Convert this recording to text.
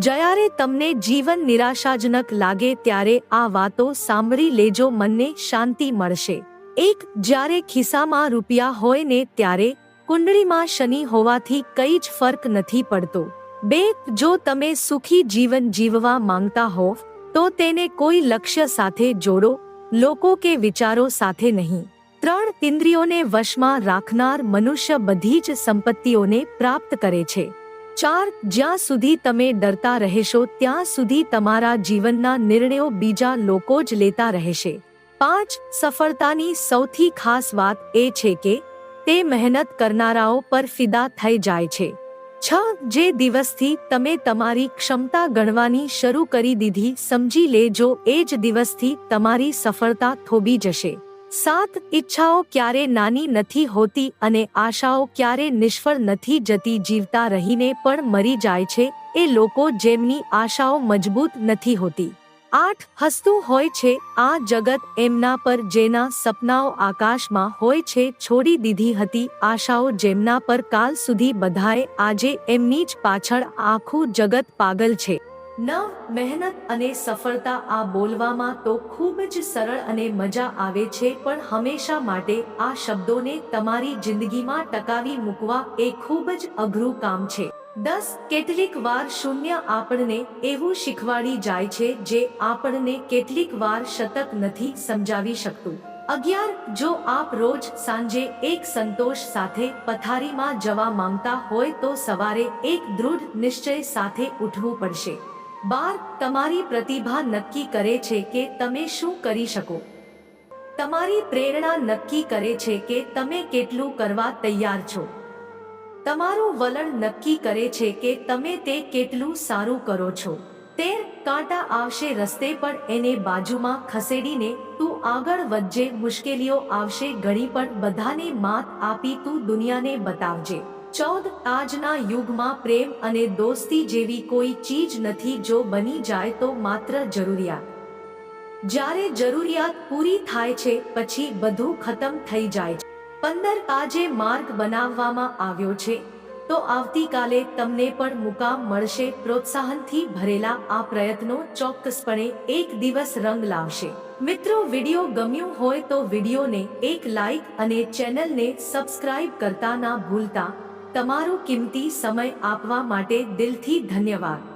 જ્યારે તમને જીવન નિરાશાજનક લાગે ત્યારે આ વાતો સાંભળી લેજો મનને શાંતિ મળશે. એક, જ્યારે ખિસ્સામાં રૂપિયા હોય ને ત્યારે કુંડળીમાં શનિ હોવાથી કઈ જ ફર્ક નથી પડતો. બે, જો તમે સુખી જીવન જીવવા માંગતા હોવ, તો તેને કોઈ લક્ષ્ય સાથે જોડો, લોકો કે વિચારો સાથે નહીં. ત્રણ, ઇન્દ્રિયોને વશમાં રાખનાર મનુષ્ય બધી જ સંપત્તિઓને પ્રાપ્ત કરે છે. ચાર, જ્યાં સુધી તમે ડરતા રહેશો, ત્યાં સુધી તમારા જીવનના નિર્ણયો બીજા લોકો જ લેતા રહેશે. પાંચ, સફળતાની સૌથી ખાસ વાત એ છે કે, તે મહેનત કરનારાઓ પર ફિદા થઈ જાય છે. છ, જે દિવસથી તમે તમારી ક્ષમતા ગણવાની શરૂ કરી દીધી, સમજી લેજો, એ જ દિવસથી તમારી સફળતા થોભી જશે. સાત ઈચ્છાઓ ક્યારે નાની નથી હોતી અને આશાઓ ક્યારે નિષ્ફળ નથી જતી જીવતા રહીને પણ મરી જાય છે, એ લોકો જેમની આશાઓ મજબૂત નથી હોતી. આઠ હસતું હોય છે, આ જગત એમના પર જેના સપનાઓ આકાશમાં હોય છે છોડી દીધી હતી, આશાઓ જેમના પર કાલ સુધી બધાએ આજે એમની જ પાછળ આખું જગત પાગલ છે. નવ મહેનત અને સફળતા આ બોલવામાં તો ખૂબ જ સરળ અને મજા આવે છે, પણ હંમેશા માટે આ શબ્દોને તમારી જિંદગીમાં ટકાવી મૂકવા એ ખૂબ જ અઘરું કામ છે. દસ, કેટલીક વાર શૂન્ય આપણને એવું શીખવાડી જાય છે જે આપણને કેટલીક વાર શતક નથી સમજાવી શકતું. અગિયાર, જો આપ રોજ સાંજે એક સંતોષ સાથે પથારીમાં જવા માંગતા હોય તો સવારે એક દૃઢ નિશ્ચય સાથે ઉઠવું પડશે. બાર તમારી પ્રતિભા નક્કી કરે છે કે તમે શું કરી શકો. તમારી પ્રેરણા નક્કી કરે છે કે તમે કેટલું કરવા તૈયાર છો. તમારું વલણ નક્કી કરે છે કે તમે તે કેટલું સારું કરો છો. તેર કાંટા આવશે રસ્તે પણ એને બાજુમાં ખસેડીને તું આગળ વધજે, મુશ્કેલીઓ આવશે, ઘણી પણ બધાને માત આપી તું દુનિયાને બતાવજે. ચૌદ આજના યુગમાં પ્રેમ અને દોસ્તી જેવી કોઈ ચીજ નથી જો બની જાય તો માત્ર જરૂરિયાત. જ્યારે જરૂરિયાત પૂરી થાય છે, પછી બધું ખતમ થઈ જાય છે. પંદર આજે માર્ગ બનાવવામાં આવ્યો છે, તો આવતીકાલે તમને પણ મુકામ મળશે. પ્રોત્સાહનથી ભરેલા આ પ્રયત્નો ચોક્કસપણે એક દિવસ રંગ લાવશે. મિત્રો, વિડિયો ગમ્યું હોય તો વિડિયોને એક લાઈક અને ચેનલને સબસ્ક્રાઇબ કરતા ના ભૂલતા. તમારો કિંમતી સમય આપવા માટે દિલથી ધન્યવાદ.